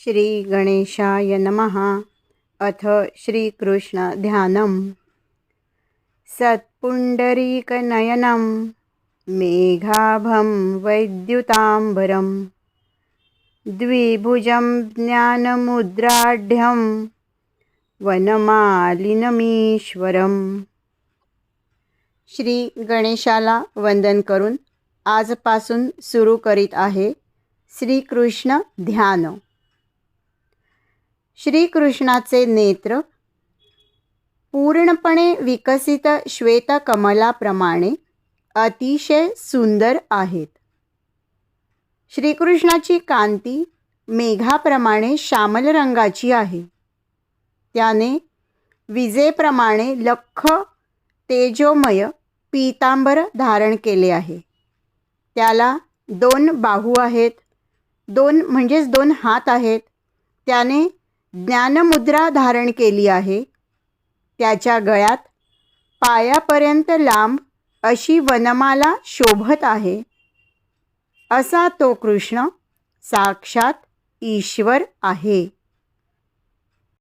श्री गणेशाय नमः। अथ श्रीकृष्णध्यानं सत्पुण्डरीकनयनं मेघाभं वैद्युताम्बरं द्विभुजं ज्ञानमुद्राढ्यं वनमालिनमीश्वरं श्री गणेशाला वंदन करून आजपासून सुरू करीत आहे श्रीकृष्ण ध्यान श्रीकृष्णाचे नेत्र पूर्णपणे विकसित श्वेतकमलाप्रमाणे अतिशय सुंदर आहेत. श्रीकृष्णाची कांती मेघाप्रमाणे श्यामल रंगाची आहे. त्याने विजेप्रमाणे लख तेजोमय पीतांबर धारण केले आहे. त्याला दोन बाहू आहेत. दोन म्हणजेच दोन हात आहेत. त्याने ज्ञानमुद्रा धारण केली आहे. त्याच्या गळ्यात पायापर्यंत लांब अशी वनमाला शोभत आहे. असा तो कृष्ण साक्षात ईश्वर आहे.